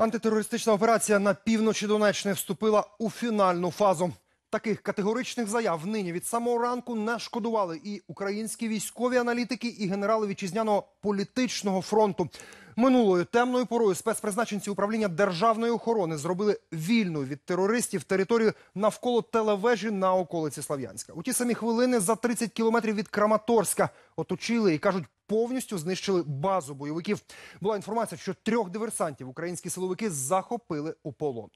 Антитерористична операція на півночі Донеччини вступила у фінальну фазу. Таких категоричних заяв нині від самого ранку не шкодували і українські військові аналітики, і генерали вітчизняного політичного фронту. Минулою темною порою спецпризначенці управління державної охорони зробили вільну від терористів територію навколо телевежі на околиці Слав'янська. У ті самі хвилини за 30 кілометрів від Краматорська оточили і кажуть, повністю знищили базу бойовиків. Була інформація, що трьох диверсантів українські силовики захопили у полон.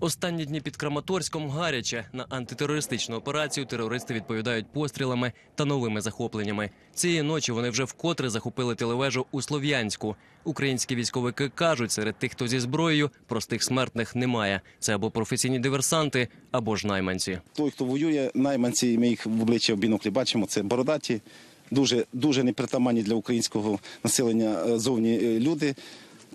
Останні дні під Краматорськом гаряче. На антитерористичну операцію терористи відповідають пострілами та новими захопленнями. Цієї ночі вони вже вкотре захопили телевежу у Слов'янську. Українські військовики кажуть, серед тих, хто зі зброєю, простих смертних немає. Це або професійні диверсанти, або ж найманці. Той, хто воює, найманці, ми їх в обличчя в біноклі бачимо, це бородаті, дуже, дуже непритаманні для українського населення е, зовні е, люди.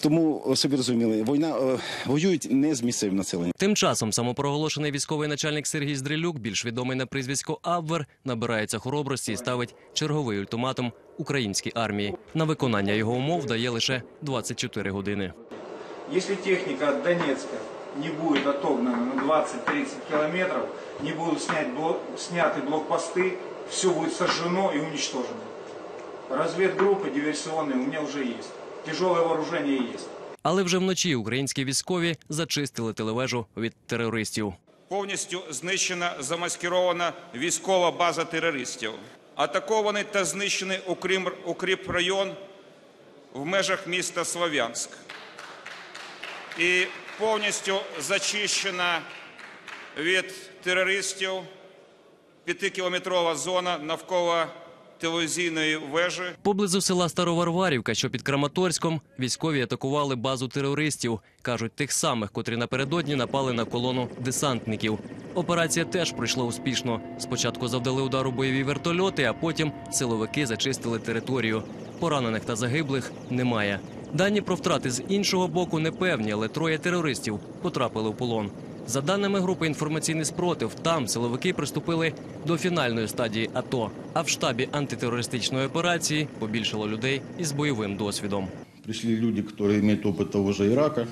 Тому е, собі розуміли, війна е, воюють не з місцевим населенням. Тим часом самопроголошений військовий начальник Сергій Здрилюк, більш відомий на прізвисько Абвер, набирається хоробрості і ставить черговий ультиматум українській армії. На виконання його умов дає лише 24 години. Если техника от Донецка не будет отогнана на 20-30 километров, не будут снять бло- сняты блокпосты, все будет сожжено и уничтожено. Разведгруппы диверсионные у меня уже есть. Тяжелое вооружение есть. Але вже вночі українські військові зачистили телевежу від терористів. Повністю знищена замаскирована військова база терористів. Атакований та знищений укрім- укріпрайон в межах міста Слов'янськ. І повністю зачищена від терористів п'ятикілометрова зона навколо телевізійної вежі. Поблизу села Староварварівка, що під Краматорськом, військові атакували базу терористів. Кажуть, тих самих, котрі напередодні напали на колону десантників. Операція теж пройшла успішно. Спочатку завдали удару бойові вертольоти, а потім силовики зачистили територію. Поранених та загиблих немає. Дані про втрати з іншого боку не певні, але троє терористів потрапили в полон. За даними групи інформаційний спротив, там силовики приступили до фінальної стадії АТО. А в штабі антитерористичної операції побільшало людей із бойовим досвідом. Пришли люди, которые имеют опыт того же Ирака.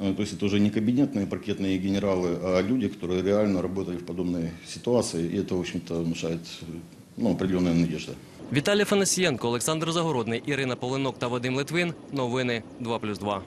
Э, То есть это уже не кабинетные паркетные генералы, а люди, которые реально работали в подобной ситуации. И это, в общем-то, внушает э, ну, определенная надежда. Віталій Фанасієнко, Олександр Загородний, Ірина Полинок та Вадим Литвин. Новини 2+,2.